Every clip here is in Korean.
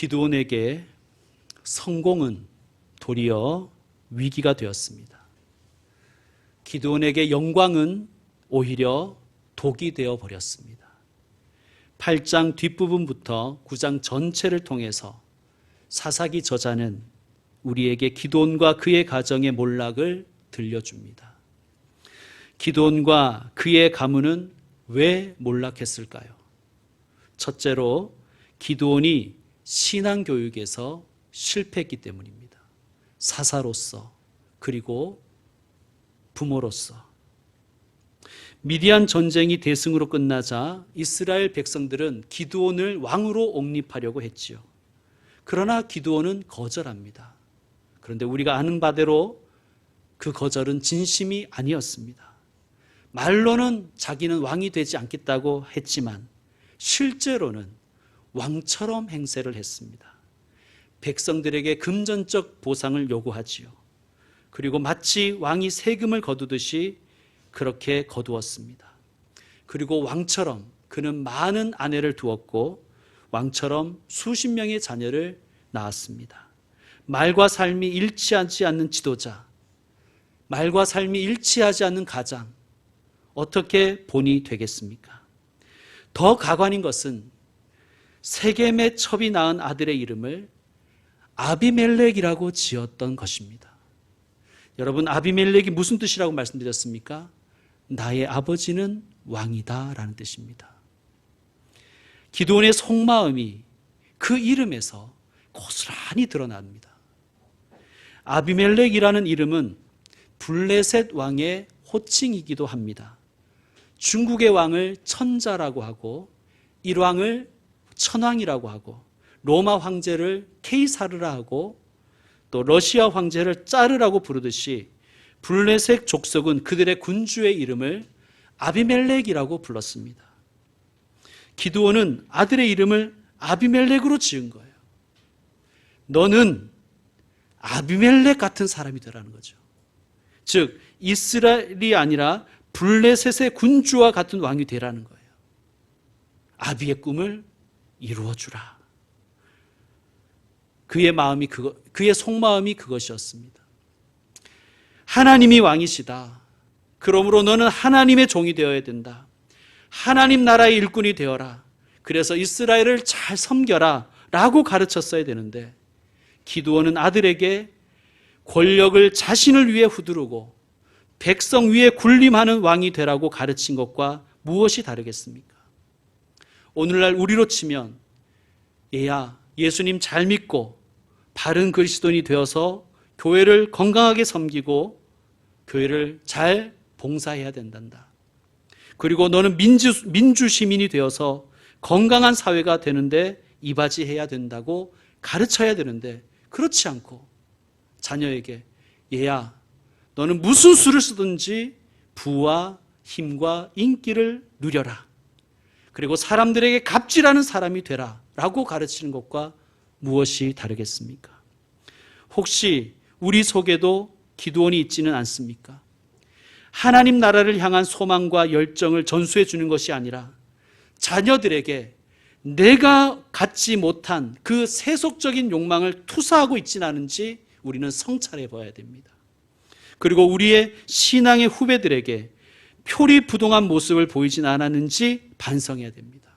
기도원에게 성공은 도리어 위기가 되었습니다. 기도원에게 영광은 오히려 독이 되어 버렸습니다. 8장 뒷부분부터 9장 전체를 통해서 사사기 저자는 우리에게 기도원과 그의 가정의 몰락을 들려줍니다. 기도원과 그의 가문은 왜 몰락했을까요? 첫째로 기도원이 신앙 교육에서 실패했기 때문입니다. 사사로서 그리고 부모로서 미디안 전쟁이 대승으로 끝나자 이스라엘 백성들은 기드온을 왕으로 옹립하려고 했지요. 그러나 기드온은 거절합니다. 그런데 우리가 아는 바대로 그 거절은 진심이 아니었습니다. 말로는 자기는 왕이 되지 않겠다고 했지만 실제로는 왕처럼 행세를 했습니다. 백성들에게 금전적 보상을 요구하지요. 그리고 마치 왕이 세금을 거두듯이 그렇게 거두었습니다. 그리고 왕처럼 그는 많은 아내를 두었고 왕처럼 수십 명의 자녀를 낳았습니다. 말과 삶이 일치하지 않는 지도자, 말과 삶이 일치하지 않는 가장, 어떻게 본이 되겠습니까? 더 가관인 것은 세겜의 첩이 낳은 아들의 이름을 아비멜렉이라고 지었던 것입니다. 여러분, 아비멜렉이 무슨 뜻이라고 말씀드렸습니까? 나의 아버지는 왕이다 라는 뜻입니다. 기도원의 속마음이 그 이름에서 고스란히 드러납니다. 아비멜렉이라는 이름은 블레셋 왕의 호칭이기도 합니다. 중국의 왕을 천자라고 하고 일왕을 천왕이라고 하고 로마 황제를 케이사르라 하고 또 러시아 황제를 짜르라고 부르듯이 블레셋 족속은 그들의 군주의 이름을 아비멜렉이라고 불렀습니다. 기드온은 아들의 이름을 아비멜렉으로 지은 거예요. 너는 아비멜렉 같은 사람이 되라는 거죠. 즉 이스라엘이 아니라 블레셋의 군주와 같은 왕이 되라는 거예요. 아비의 꿈을 이루어 주라. 그의 마음이 그거 그의 속마음이 그것이었습니다. 하나님이 왕이시다. 그러므로 너는 하나님의 종이 되어야 된다. 하나님 나라의 일꾼이 되어라. 그래서 이스라엘을 잘 섬겨라. 라고 가르쳤어야 되는데, 기도원은 아들에게 권력을 자신을 위해 후두르고, 백성 위에 군림하는 왕이 되라고 가르친 것과 무엇이 다르겠습니까? 오늘날 우리로 치면, 얘야, 예수님 잘 믿고, 바른 그리스도인이 되어서 교회를 건강하게 섬기고, 교회를 잘 봉사해야 된단다. 그리고 너는 민주, 민주 시민이 되어서 건강한 사회가 되는데 이바지해야 된다고 가르쳐야 되는데 그렇지 않고 자녀에게 얘야 너는 무슨 수를 쓰든지 부와 힘과 인기를 누려라. 그리고 사람들에게 갑질하는 사람이 되라. 라고 가르치는 것과 무엇이 다르겠습니까? 혹시 우리 속에도 기도원이 있지는 않습니까? 하나님 나라를 향한 소망과 열정을 전수해 주는 것이 아니라 자녀들에게 내가 갖지 못한 그 세속적인 욕망을 투사하고 있지는 않은지 우리는 성찰해 봐야 됩니다. 그리고 우리의 신앙의 후배들에게 표리부동한 모습을 보이진 않았는지 반성해야 됩니다.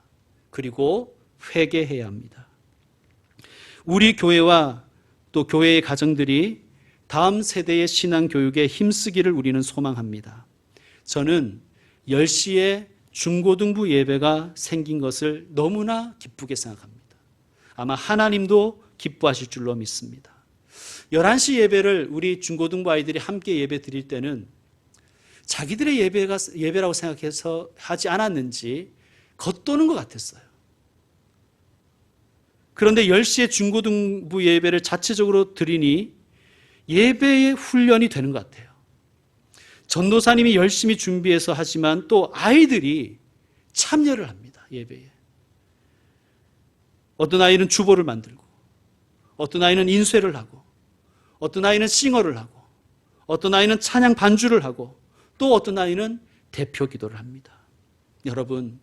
그리고 회개해야 합니다. 우리 교회와 또 교회의 가정들이 다음 세대의 신앙 교육에 힘쓰기를 우리는 소망합니다. 저는 10시에 중고등부 예배가 생긴 것을 너무나 기쁘게 생각합니다. 아마 하나님도 기뻐하실 줄로 믿습니다. 11시 예배를 우리 중고등부 아이들이 함께 예배 드릴 때는 자기들의 예배가 예배라고 생각해서 하지 않았는지 겉도는 것 같았어요. 그런데 10시에 중고등부 예배를 자체적으로 드리니 예배의 훈련이 되는 것 같아요. 전도사님이 열심히 준비해서 하지만 또 아이들이 참여를 합니다. 예배에. 어떤 아이는 주보를 만들고, 어떤 아이는 인쇄를 하고, 어떤 아이는 싱어를 하고, 어떤 아이는 찬양 반주를 하고, 또 어떤 아이는 대표 기도를 합니다. 여러분,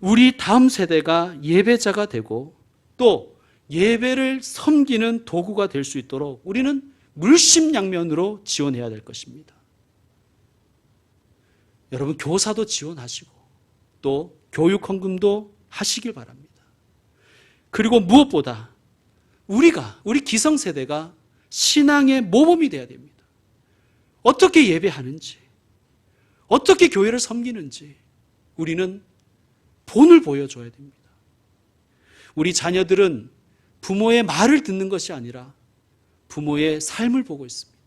우리 다음 세대가 예배자가 되고 또 예배를 섬기는 도구가 될 수 있도록 우리는 물심양면으로 지원해야 될 것입니다. 여러분 교사도 지원하시고 또 교육 헌금도 하시길 바랍니다. 그리고 무엇보다 우리가 우리 기성세대가 신앙의 모범이 되어야 됩니다. 어떻게 예배하는지, 어떻게 교회를 섬기는지 우리는 본을 보여줘야 됩니다. 우리 자녀들은 부모의 말을 듣는 것이 아니라 부모의 삶을 보고 있습니다.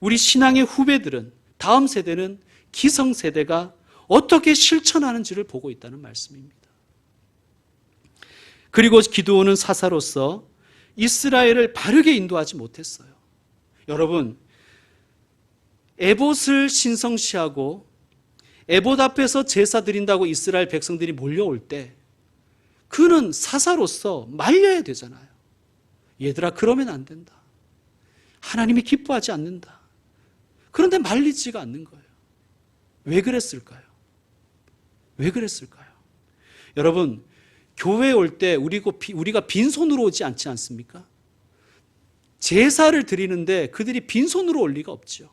우리 신앙의 후배들은 다음 세대는 기성 세대가 어떻게 실천하는지를 보고 있다는 말씀입니다. 그리고 기도원은 사사로서 이스라엘을 바르게 인도하지 못했어요. 여러분, 에봇을 신성시하고 에봇 앞에서 제사 드린다고 이스라엘 백성들이 몰려올 때 그는 사사로서 말려야 되잖아요. 얘들아, 그러면 안 된다. 하나님이 기뻐하지 않는다. 그런데 말리지가 않는 거예요. 왜 그랬을까요? 왜 그랬을까요? 여러분, 교회 올 때 우리가 빈손으로 오지 않지 않습니까? 제사를 드리는데 그들이 빈손으로 올 리가 없죠.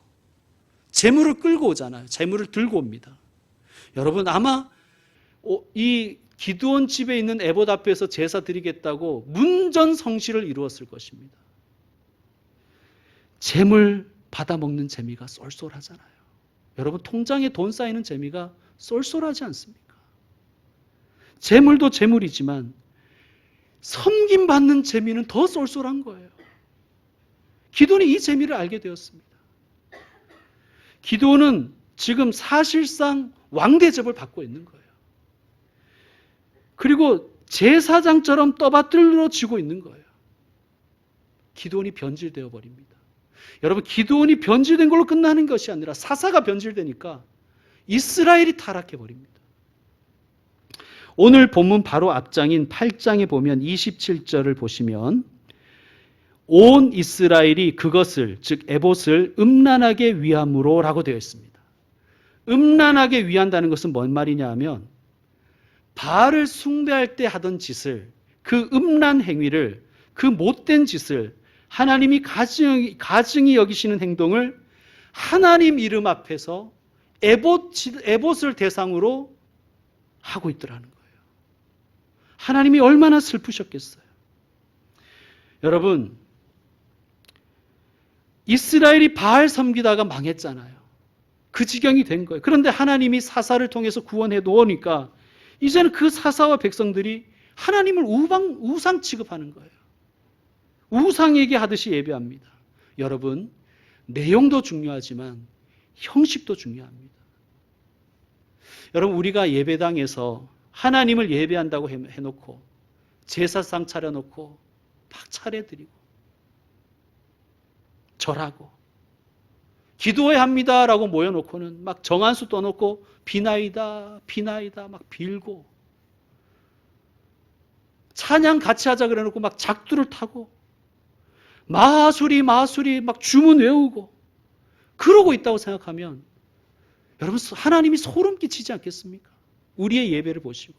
재물을 끌고 오잖아요. 재물을 들고 옵니다. 여러분 아마 이 기도원 집에 있는 에봇 앞에서 제사 드리겠다고 문전 성시를 이루었을 것입니다. 재물 받아 먹는 재미가 쏠쏠하잖아요. 여러분 통장에 돈 쌓이는 재미가 쏠쏠하지 않습니까? 재물도 재물이지만 섬김 받는 재미는 더 쏠쏠한 거예요. 기도는 이 재미를 알게 되었습니다. 기도는 지금 사실상 왕대접을 받고 있는 거예요. 그리고 제사장처럼 떠받들어지고 있는 거예요. 기도원이 변질되어 버립니다. 여러분, 기도원이 변질된 걸로 끝나는 것이 아니라 사사가 변질되니까 이스라엘이 타락해 버립니다. 오늘 본문 바로 앞장인 8장에 보면 27절을 보시면 온 이스라엘이 그것을 즉 에봇을 음란하게 위함으로라고 되어 있습니다. 음란하게 위한다는 것은 뭔 말이냐 하면 바알을 숭배할 때 하던 짓을 그 음란 행위를 그 못된 짓을 하나님이 가증, 가증이 여기시는 행동을 하나님 이름 앞에서 에봇, 에봇을 대상으로 하고 있더라는 거예요. 하나님이 얼마나 슬프셨겠어요. 여러분, 이스라엘이 바알 섬기다가 망했잖아요. 그 지경이 된 거예요. 그런데 하나님이 사사를 통해서 구원해 놓으니까 이제는 그 사사와 백성들이 하나님을 우방, 우상 취급하는 거예요. 우상에게 하듯이 예배합니다. 여러분, 내용도 중요하지만 형식도 중요합니다. 여러분, 우리가 예배당에서 하나님을 예배한다고 해놓고 제사상 차려놓고 막 차례드리고 절하고 기도해야 합니다라고 모여놓고는 막 정한수 떠놓고 비나이다 비나이다 막 빌고 찬양 같이 하자 그래놓고 막 작두를 타고 마수리 마수리 막 주문 외우고 그러고 있다고 생각하면 여러분 하나님이 소름 끼치지 않겠습니까? 우리의 예배를 보시고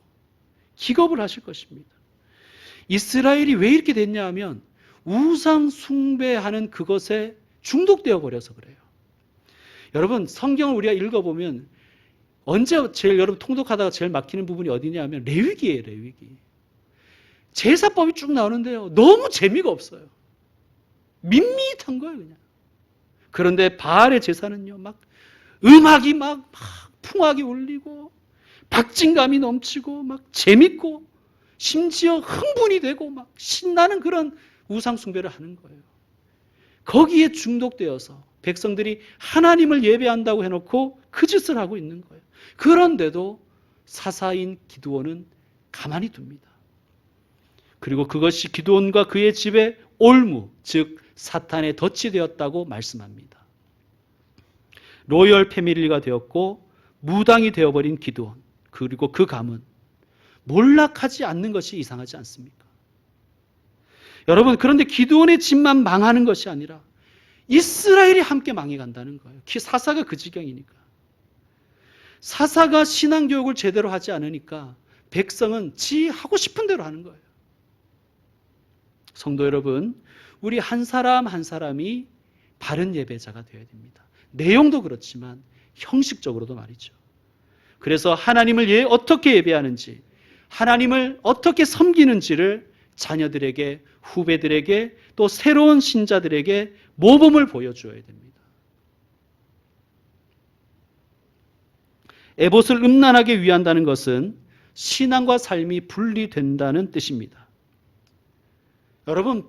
기겁을 하실 것입니다. 이스라엘이 왜 이렇게 됐냐 하면 우상 숭배하는 그것에 중독되어 버려서 그래요. 여러분 성경을 우리가 읽어보면 언제 제일 여러분 통독하다가 제일 막히는 부분이 어디냐 하면 레위기예요 레위기. 제사법이 쭉 나오는데요. 너무 재미가 없어요. 밋밋한 거예요 그냥. 그런데 바알의 제사는요 막 음악이 막, 막 풍악이 울리고 박진감이 넘치고 막 재밌고 심지어 흥분이 되고 막 신나는 그런 우상숭배를 하는 거예요. 거기에 중독되어서 백성들이 하나님을 예배한다고 해놓고 그 짓을 하고 있는 거예요. 그런데도 사사인 기드원은 가만히 둡니다. 그리고 그것이 기드원과 그의 집에 올무, 즉 사탄의 덫이 되었다고 말씀합니다. 로열 패밀리가 되었고 무당이 되어버린 기드원 그리고 그 감은 몰락하지 않는 것이 이상하지 않습니까? 여러분 그런데 기드온의 집만 망하는 것이 아니라 이스라엘이 함께 망해간다는 거예요. 사사가 그 지경이니까. 사사가 신앙 교육을 제대로 하지 않으니까 백성은 지 하고 싶은 대로 하는 거예요. 성도 여러분, 우리 한 사람 한 사람이 바른 예배자가 되어야 됩니다. 내용도 그렇지만 형식적으로도 말이죠. 그래서 하나님을 예, 어떻게 예배하는지, 하나님을 어떻게 섬기는지를 자녀들에게, 후배들에게, 또 새로운 신자들에게 모범을 보여주어야 됩니다. 에봇을 음란하게 위한다는 것은 신앙과 삶이 분리된다는 뜻입니다. 여러분,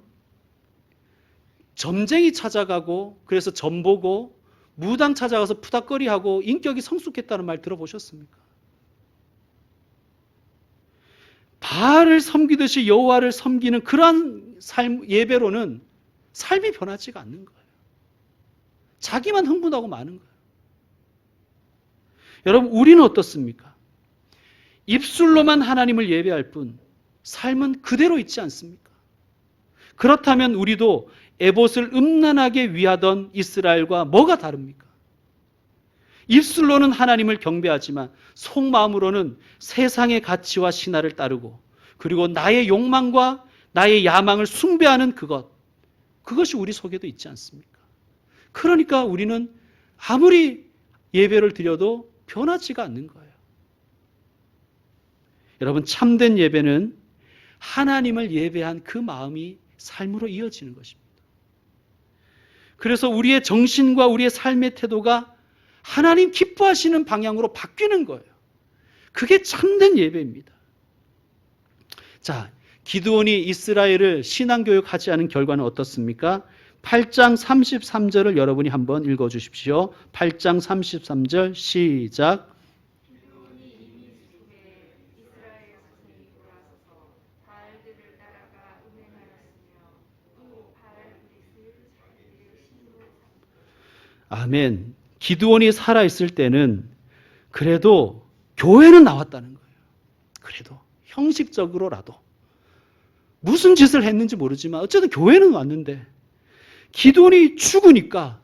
점쟁이 찾아가고, 그래서 점 보고, 무당 찾아가서 푸닥거리하고 인격이 성숙했다는 말 들어보셨습니까? 바알을 섬기듯이 여호와를 섬기는 그러한 삶 예배로는 삶이 변하지가 않는 거예요. 자기만 흥분하고 마는 거예요. 여러분 우리는 어떻습니까? 입술로만 하나님을 예배할 뿐 삶은 그대로 있지 않습니까? 그렇다면 우리도 에봇을 음란하게 위하던 이스라엘과 뭐가 다릅니까? 입술로는 하나님을 경배하지만 속마음으로는 세상의 가치와 신화를 따르고 그리고 나의 욕망과 나의 야망을 숭배하는 그것 그것이 우리 속에도 있지 않습니까? 그러니까 우리는 아무리 예배를 드려도 변하지가 않는 거예요. 여러분 참된 예배는 하나님을 예배한 그 마음이 삶으로 이어지는 것입니다. 그래서 우리의 정신과 우리의 삶의 태도가 하나님 기뻐하시는 방향으로 바뀌는 거예요. 그게 참된 예배입니다. 자, 기드온이 이스라엘을 신앙교육하지 않은 결과는 어떻습니까? 8장 33절을 여러분이 한번 읽어 주십시오. 8장 33절 시작. 아멘. 기드온이 살아 있을 때는 그래도 교회는 나왔다는 거예요. 그래도 형식적으로라도. 무슨 짓을 했는지 모르지만 어쨌든 교회는 왔는데 기드온이 죽으니까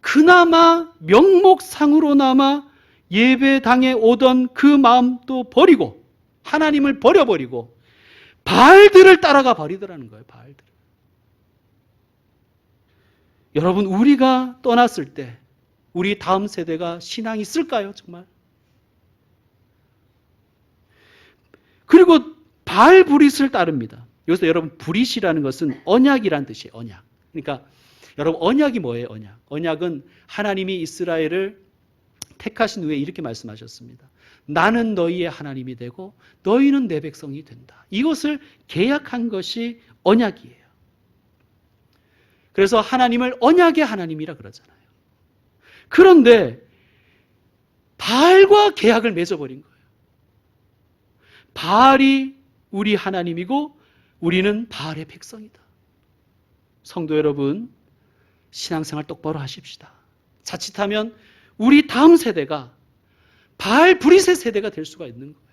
그나마 명목상으로나마 예배당에 오던 그 마음도 버리고 하나님을 버려버리고 바알들을 따라가 버리더라는 거예요. 바알들. 여러분 우리가 떠났을 때 우리 다음 세대가 신앙이 있을까요? 정말? 그리고 바알 브릿을 따릅니다. 여기서 여러분 브릿이라는 것은 언약이란 뜻이에요. 언약. 그러니까 여러분 언약이 뭐예요? 언약. 언약은 하나님이 이스라엘을 택하신 후에 이렇게 말씀하셨습니다. 나는 너희의 하나님이 되고 너희는 내 백성이 된다. 이것을 계약한 것이 언약이에요. 그래서 하나님을 언약의 하나님이라 그러잖아요. 그런데 바알과 계약을 맺어버린 거예요. 바알이 우리 하나님이고 우리는 바알의 백성이다. 성도 여러분, 신앙생활 똑바로 하십시다. 자칫하면 우리 다음 세대가 바알 브리세 세대가 될 수가 있는 거예요.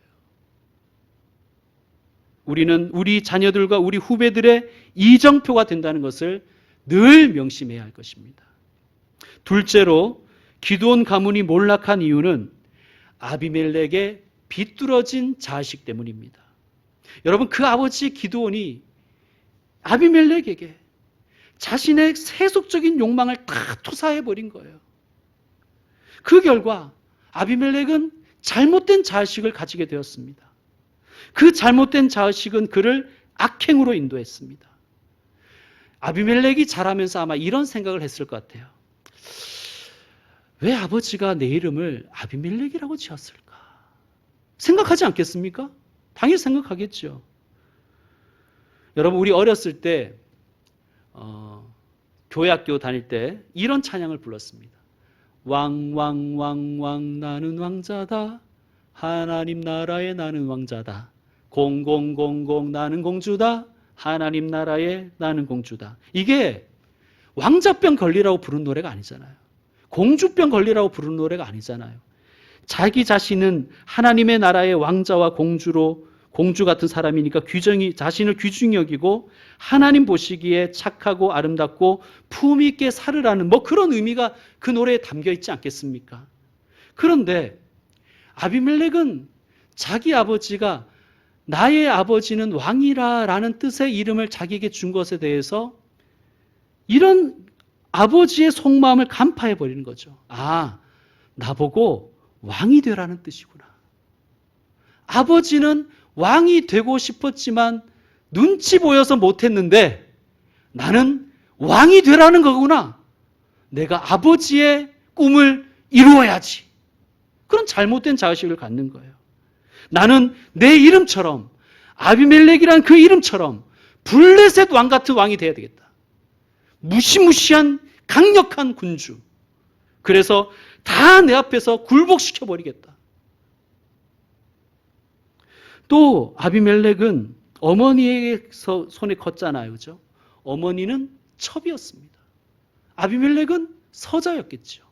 우리는 우리 자녀들과 우리 후배들의 이정표가 된다는 것을 늘 명심해야 할 것입니다. 둘째로 기도원 가문이 몰락한 이유는 아비멜렉의 비뚤어진 자식 때문입니다. 여러분 그 아버지 기도원이 아비멜렉에게 자신의 세속적인 욕망을 다 투사해 버린 거예요. 그 결과 아비멜렉은 잘못된 자식을 가지게 되었습니다. 그 잘못된 자식은 그를 악행으로 인도했습니다. 아비멜렉이 자라면서 아마 이런 생각을 했을 것 같아요. 왜 아버지가 내 이름을 아비멜렉이라고 지었을까? 생각하지 않겠습니까? 당연히 생각하겠죠. 여러분, 우리 어렸을 때, 어, 교회학교 다닐 때 이런 찬양을 불렀습니다. 왕, 왕, 왕, 왕, 나는 왕자다. 하나님 나라에 나는 왕자다. 공공공공 나는 공주다. 하나님 나라에 나는 공주다. 이게 왕자병 걸리라고 부른 노래가 아니잖아요. 공주병 걸리라고 부른 노래가 아니잖아요. 자기 자신은 하나님의 나라의 왕자와 공주로 공주 같은 사람이니까 규정이 자신을 귀중히 여기고 하나님 보시기에 착하고 아름답고 품 있게 살으라는 뭐 그런 의미가 그 노래에 담겨 있지 않겠습니까? 그런데 아비멜렉은 자기 아버지가 나의 아버지는 왕이라라는 뜻의 이름을 자기에게 준 것에 대해서 이런 아버지의 속마음을 간파해 버리는 거죠. 아, 나보고 왕이 되라는 뜻이구나. 아버지는 왕이 되고 싶었지만 눈치 보여서 못했는데 나는 왕이 되라는 거구나. 내가 아버지의 꿈을 이루어야지. 그런 잘못된 자의식을 갖는 거예요. 나는 내 이름처럼 아비멜렉이란 그 이름처럼 블레셋 왕 같은 왕이 돼야 되겠다. 무시무시한 강력한 군주. 그래서 다 내 앞에서 굴복시켜 버리겠다. 또 아비멜렉은 어머니의 손에 컸잖아요. 그죠? 어머니는 첩이었습니다. 아비멜렉은 서자였겠죠.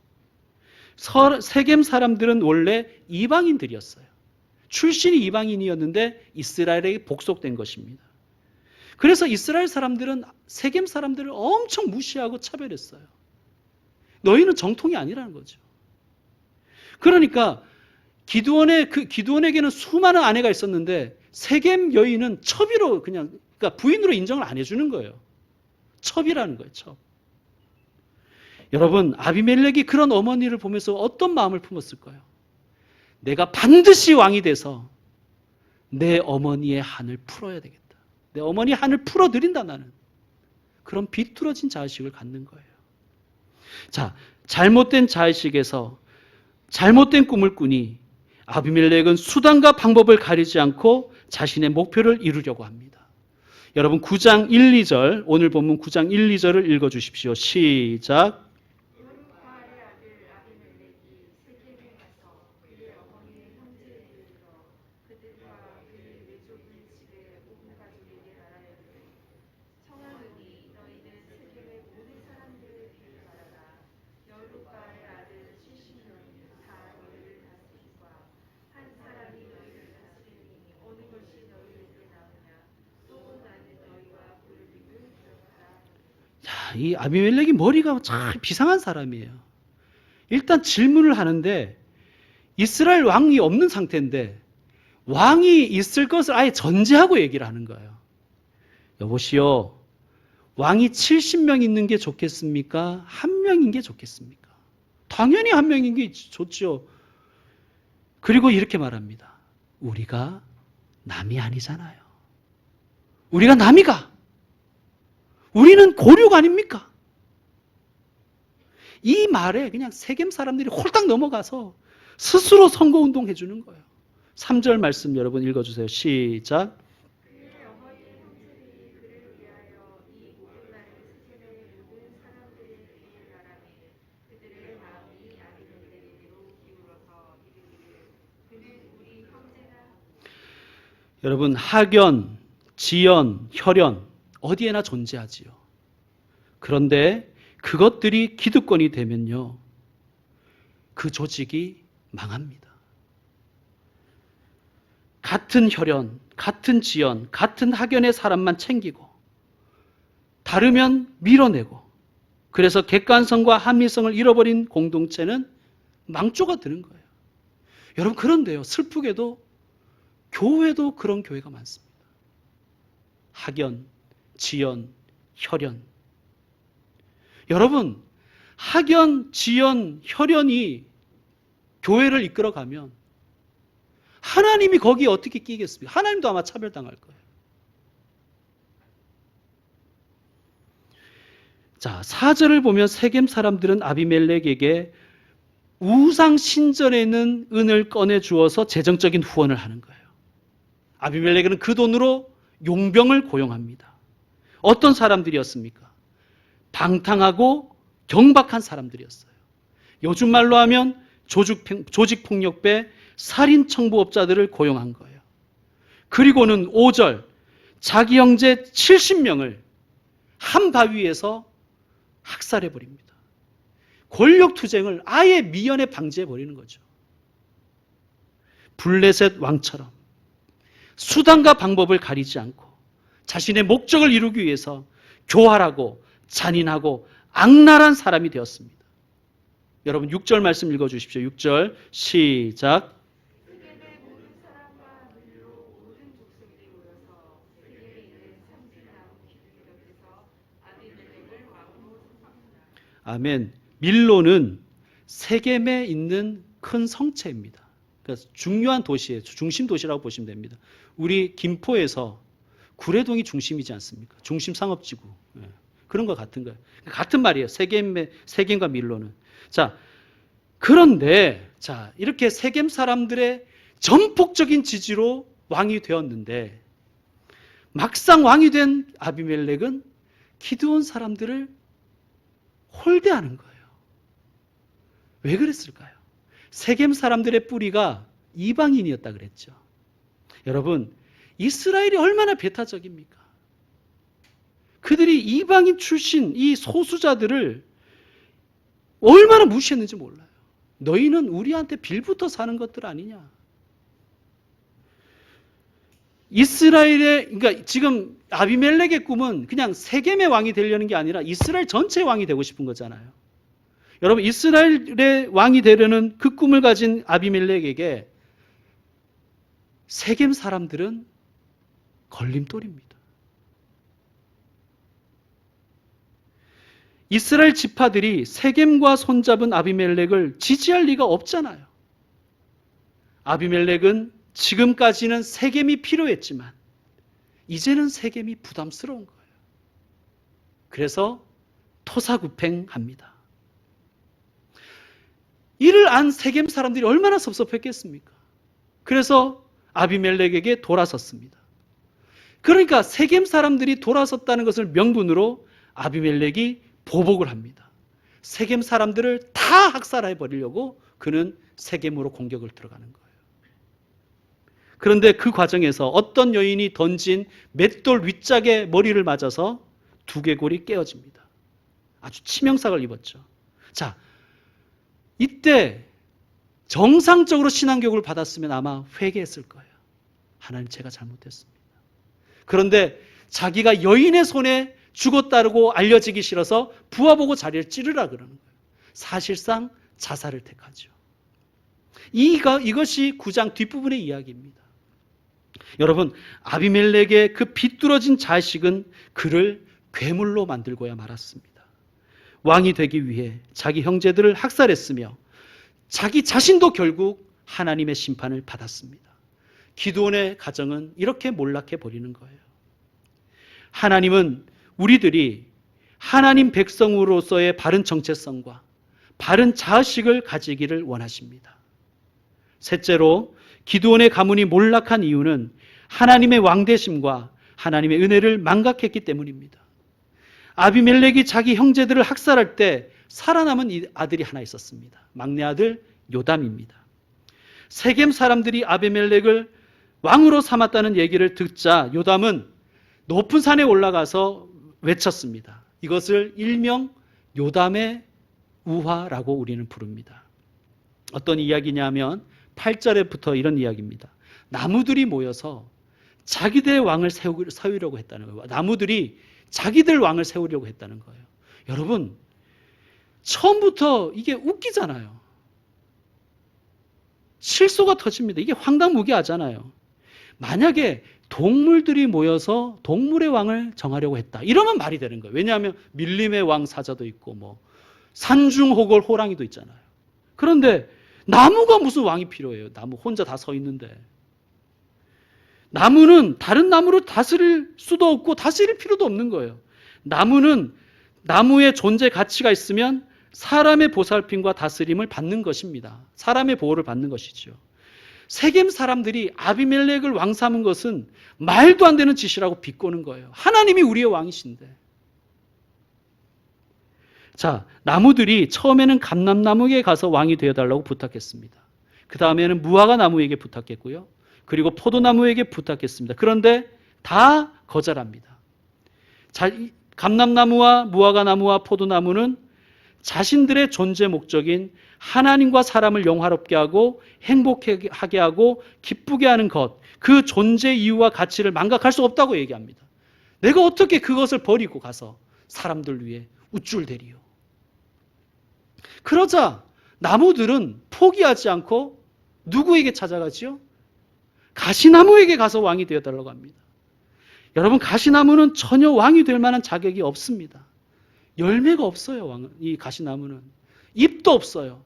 서, 세겜 사람들은 원래 이방인들이었어요. 출신이 이방인이었는데 이스라엘에게 복속된 것입니다. 그래서 이스라엘 사람들은 세겜 사람들을 엄청 무시하고 차별했어요. 너희는 정통이 아니라는 거죠. 그러니까 기드원의 그 기드원에게는 수많은 아내가 있었는데 세겜 여인은 첩이로 그냥 그러니까 부인으로 인정을 안 해주는 거예요. 첩이라는 거예요. 첩. 여러분 아비멜렉이 그런 어머니를 보면서 어떤 마음을 품었을까요? 내가 반드시 왕이 돼서 내 어머니의 한을 풀어야 되겠다. 내 어머니 한을 풀어드린다 나는. 그런 비뚤어진 자의식을 갖는 거예요. 자, 잘못된 자의식에서 잘못된 꿈을 꾸니 아비멜렉은 수단과 방법을 가리지 않고 자신의 목표를 이루려고 합니다. 여러분 9장 1, 2절 오늘 본문 9장 1, 2절을 읽어 주십시오. 시작. 요르바의 아들 아비멜렉이 세겜에 가서 그의 어머니의 형제에 이르러 그들과 그의 외족의 집에 온 가족에게 말하였되 청하노니 너희는 세겜의 모든 사람들을 비하하라 여루바의 아들 70명이 다 너희를 다스리과 한 사람이 너희를 다스리니 어느 것이 너희에게 나오냐 또 나는 너희와 불림을 기억하라 자, 이 아비멜렉이 머리가 참 비상한 사람이에요. 일단 질문을 하는데 이스라엘 왕이 없는 상태인데 왕이 있을 것을 아예 전제하고 얘기를 하는 거예요. 여보시오, 왕이 70명 있는 게 좋겠습니까? 한 명인 게 좋겠습니까? 당연히 한 명인 게 좋죠. 그리고 이렇게 말합니다. 우리가 남이 아니잖아요. 우리가 남이가 우리는 고륙 아닙니까? 이 말에 그냥 세겜 사람들이 홀딱 넘어가서 스스로 선거운동 해주는 거예요. 3절 말씀 여러분 읽어주세요. 시작. 여러분 학연, 지연, 혈연 어디에나 존재하지요. 그런데 그것들이 기득권이 되면요. 그 조직이 망합니다. 같은 혈연, 같은 지연, 같은 학연의 사람만 챙기고 다르면 밀어내고 그래서 객관성과 합리성을 잃어버린 공동체는 망조가 되는 거예요. 여러분 그런데요. 슬프게도 교회도 그런 교회가 많습니다. 학연, 지연, 혈연. 여러분, 학연, 지연, 혈연이 교회를 이끌어가면 하나님이 거기에 어떻게 끼겠습니까? 하나님도 아마 차별당할 거예요. 자, 사절을 보면 세겜 사람들은 아비멜렉에게 우상 신전에는 은을 꺼내 주어서 재정적인 후원을 하는 거예요. 아비멜렉은 그 돈으로 용병을 고용합니다. 어떤 사람들이었습니까? 방탕하고 경박한 사람들이었어요. 요즘 말로 하면 조직 폭력배 살인 청부업자들을 고용한 거예요. 그리고는 5절 자기 형제 70명을 한 바위에서 학살해 버립니다. 권력 투쟁을 아예 미연에 방지해 버리는 거죠. 블레셋 왕처럼 수단과 방법을 가리지 않고 자신의 목적을 이루기 위해서 교활하고 잔인하고 악랄한 사람이 되었습니다. 여러분 6절 말씀 읽어 주십시오. 6절 시작. 아멘. 밀로는 세겜에 있는 큰 성체입니다. 그러니까 중요한 도시의 중심 도시라고 보시면 됩니다. 우리 김포에서 구례동이 중심이지 않습니까? 중심 상업지구. 예. 그런 것 같은 거예요. 같은 말이에요. 세겜의 세겜과 밀로는. 자, 그런데 자, 이렇게 세겜 사람들의 전폭적인 지지로 왕이 되었는데 막상 왕이 된 아비멜렉은 기드온 사람들을 홀대하는 거예요. 왜 그랬을까요? 세겜 사람들의 뿌리가 이방인이었다 그랬죠. 여러분, 이스라엘이 얼마나 배타적입니까? 그들이 이방인 출신 이 소수자들을 얼마나 무시했는지 몰라요. 너희는 우리한테 빌부터 사는 것들 아니냐? 이스라엘의 그러니까 지금 아비멜렉의 꿈은 그냥 세겜의 왕이 되려는 게 아니라 이스라엘 전체 왕이 되고 싶은 거잖아요. 여러분 이스라엘의 왕이 되려는 그 꿈을 가진 아비멜렉에게 세겜 사람들은 걸림돌입니다. 이스라엘 지파들이 세겜과 손잡은 아비멜렉을 지지할 리가 없잖아요. 아비멜렉은 지금까지는 세겜이 필요했지만 이제는 세겜이 부담스러운 거예요. 그래서 토사구팽합니다. 이를 안 세겜 사람들이 얼마나 섭섭했겠습니까? 그래서 아비멜렉에게 돌아섰습니다. 그러니까 세겜 사람들이 돌아섰다는 것을 명분으로 아비멜렉이 보복을 합니다. 세겜 사람들을 다 학살해 버리려고 그는 세겜으로 공격을 들어가는 거예요. 그런데 그 과정에서 어떤 여인이 던진 맷돌 윗짝에 머리를 맞아서 두개골이 깨어집니다. 아주 치명상을 입었죠. 자, 이때 정상적으로 신앙교육을 받았으면 아마 회개했을 거예요. 하나님 제가 잘못했습니다. 그런데 자기가 여인의 손에 죽었다고 알려지기 싫어서 부하보고 자리를 찌르라 그러는 거예요. 사실상 자살을 택하죠. 이가, 이것이 9장 뒷부분의 이야기입니다. 여러분, 아비멜렉의 그 비뚤어진 자식은 그를 괴물로 만들고야 말았습니다. 왕이 되기 위해 자기 형제들을 학살했으며 자기 자신도 결국 하나님의 심판을 받았습니다. 기도원의 가정은 이렇게 몰락해 버리는 거예요. 하나님은 우리들이 하나님 백성으로서의 바른 정체성과 바른 자식을 가지기를 원하십니다. 셋째로 기도원의 가문이 몰락한 이유는 하나님의 왕대심과 하나님의 은혜를 망각했기 때문입니다. 아비멜렉이 자기 형제들을 학살할 때 살아남은 아들이 하나 있었습니다. 막내 아들 요담입니다. 세겜 사람들이 아비멜렉을 왕으로 삼았다는 얘기를 듣자 요담은 높은 산에 올라가서 외쳤습니다. 이것을 일명 요담의 우화라고 우리는 부릅니다. 어떤 이야기냐면 8절에부터 이런 이야기입니다. 나무들이 모여서 자기들의 왕을 세우려고 했다는 거예요. 나무들이 자기들 왕을 세우려고 했다는 거예요. 여러분, 처음부터 이게 웃기잖아요. 실소가 터집니다. 이게 황당무계하잖아요. 만약에 동물들이 모여서 동물의 왕을 정하려고 했다. 이러면 말이 되는 거예요. 왜냐하면 밀림의 왕 사자도 있고 뭐 산중호걸 호랑이도 있잖아요. 그런데 나무가 무슨 왕이 필요해요? 나무 혼자 다 서 있는데. 나무는 다른 나무를 다스릴 수도 없고 다스릴 필요도 없는 거예요. 나무는 나무의 존재 가치가 있으면 사람의 보살핌과 다스림을 받는 것입니다. 사람의 보호를 받는 것이죠. 세겜 사람들이 아비멜렉을 왕 삼은 것은 말도 안 되는 짓이라고 비꼬는 거예요. 하나님이 우리의 왕이신데. 자, 나무들이 처음에는 감람나무에게 가서 왕이 되어 달라고 부탁했습니다. 그 다음에는 무화과 나무에게 부탁했고요. 그리고 포도나무에게 부탁했습니다. 그런데 다 거절합니다. 자, 감람나무와 무화과 나무와 포도나무는 자신들의 존재 목적인 하나님과 사람을 영화롭게 하고 행복하게 하고 기쁘게 하는 것, 그 존재 이유와 가치를 망각할 수 없다고 얘기합니다. 내가 어떻게 그것을 버리고 가서 사람들 위해 우쭐대리요. 그러자 나무들은 포기하지 않고 누구에게 찾아가지요? 가시나무에게 가서 왕이 되어달라고 합니다. 여러분, 가시나무는 전혀 왕이 될 만한 자격이 없습니다. 열매가 없어요. 왕- 이 가시나무는 잎도 없어요.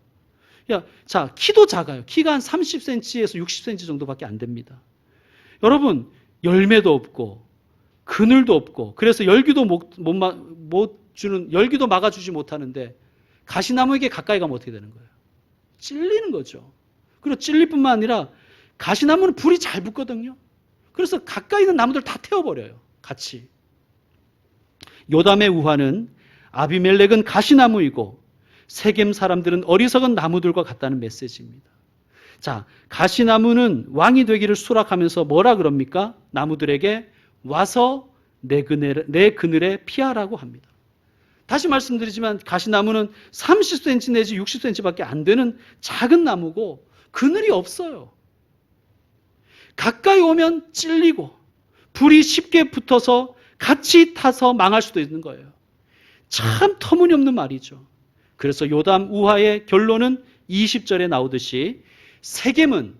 야, 자 키도 작아요. 키가 한 30cm에서 60cm 정도밖에 안 됩니다. 여러분 열매도 없고 그늘도 없고 그래서 열기도 못, 못, 마- 못 주는 열기도 막아주지 못하는데 가시나무에게 가까이 가면 어떻게 되는 거예요? 찔리는 거죠. 그리고 찔릴 뿐만 아니라 가시나무는 불이 잘 붙거든요. 그래서 가까이 있는 나무들 다 태워버려요. 같이. 요담의 우화는 아비멜렉은 가시나무이고 세겜 사람들은 어리석은 나무들과 같다는 메시지입니다. 자, 가시나무는 왕이 되기를 수락하면서 뭐라 그럽니까? 나무들에게 와서 내 그늘에, 내 그늘에 피하라고 합니다. 다시 말씀드리지만 가시나무는 30cm 내지 60cm밖에 안 되는 작은 나무고 그늘이 없어요. 가까이 오면 찔리고 불이 쉽게 붙어서 같이 타서 망할 수도 있는 거예요. 참 터무니없는 말이죠. 그래서 요담 우화의 결론은 20절에 나오듯이 세겜은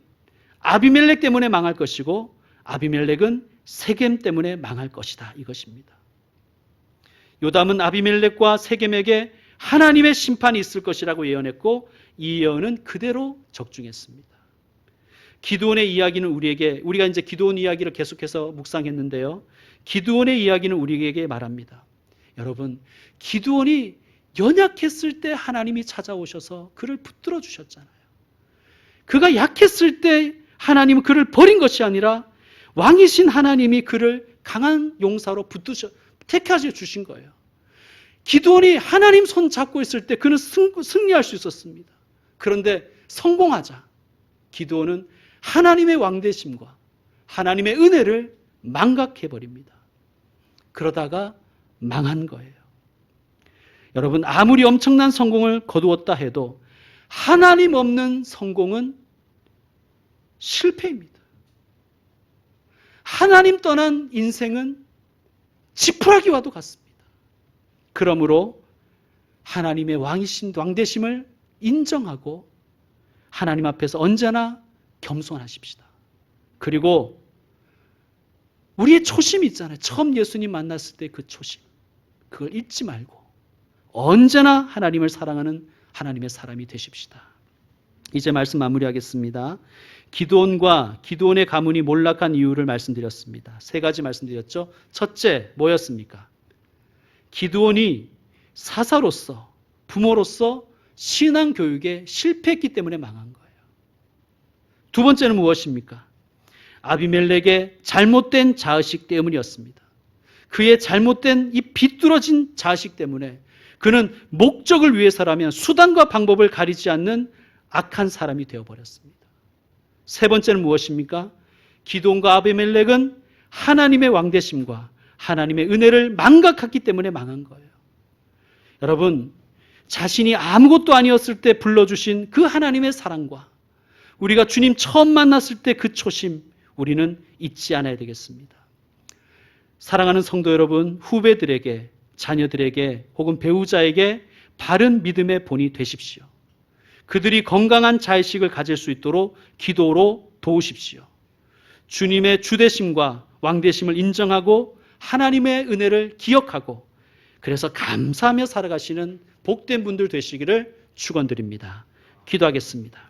아비멜렉 때문에 망할 것이고 아비멜렉은 세겜 때문에 망할 것이다. 이것입니다. 요담은 아비멜렉과 세겜에게 하나님의 심판이 있을 것이라고 예언했고 이 예언은 그대로 적중했습니다. 기드온의 이야기는 우리에게 우리가 이제 기드온 이야기를 계속해서 묵상했는데요. 기드온의 이야기는 우리에게 말합니다. 여러분, 기드온이 연약했을 때 하나님이 찾아오셔서 그를 붙들어 주셨잖아요. 그가 약했을 때 하나님은 그를 버린 것이 아니라 왕이신 하나님이 그를 강한 용사로 붙드셔 택하셔 주신 거예요. 기도원이 하나님 손 잡고 있을 때 그는 승, 승리할 수 있었습니다. 그런데 성공하자 기도원은 하나님의 왕대심과 하나님의 은혜를 망각해 버립니다. 그러다가 망한 거예요. 여러분 아무리 엄청난 성공을 거두었다 해도 하나님 없는 성공은 실패입니다. 하나님 떠난 인생은 지푸라기와도 같습니다. 그러므로 하나님의 왕이신 왕대심을 인정하고 하나님 앞에서 언제나 겸손하십시다. 그리고 우리의 초심이 있잖아요. 처음 예수님 만났을 때 그 초심. 그걸 잊지 말고 언제나 하나님을 사랑하는 하나님의 사람이 되십시다. 이제 말씀 마무리하겠습니다. 기도원과 기도원의 가문이 몰락한 이유를 말씀드렸습니다. 세 가지 말씀드렸죠. 첫째, 뭐였습니까? 기도원이 사사로서, 부모로서 신앙 교육에 실패했기 때문에 망한 거예요. 두 번째는 무엇입니까? 아비멜렉의 잘못된 자의식 때문이었습니다. 그의 잘못된 이 비뚤어진 자의식 때문에 그는 목적을 위해서라면 수단과 방법을 가리지 않는 악한 사람이 되어버렸습니다. 세 번째는 무엇입니까? 기도원과 아비멜렉은 하나님의 왕대심과 하나님의 은혜를 망각했기 때문에 망한 거예요. 여러분, 자신이 아무것도 아니었을 때 불러주신 그 하나님의 사랑과 우리가 주님 처음 만났을 때 그 초심, 우리는 잊지 않아야 되겠습니다. 사랑하는 성도 여러분, 후배들에게, 자녀들에게 혹은 배우자에게 바른 믿음의 본이 되십시오. 그들이 건강한 자의식을 가질 수 있도록 기도로 도우십시오. 주님의 주대심과 왕대심을 인정하고 하나님의 은혜를 기억하고 그래서 감사하며 살아가시는 복된 분들 되시기를 축원드립니다. 기도하겠습니다.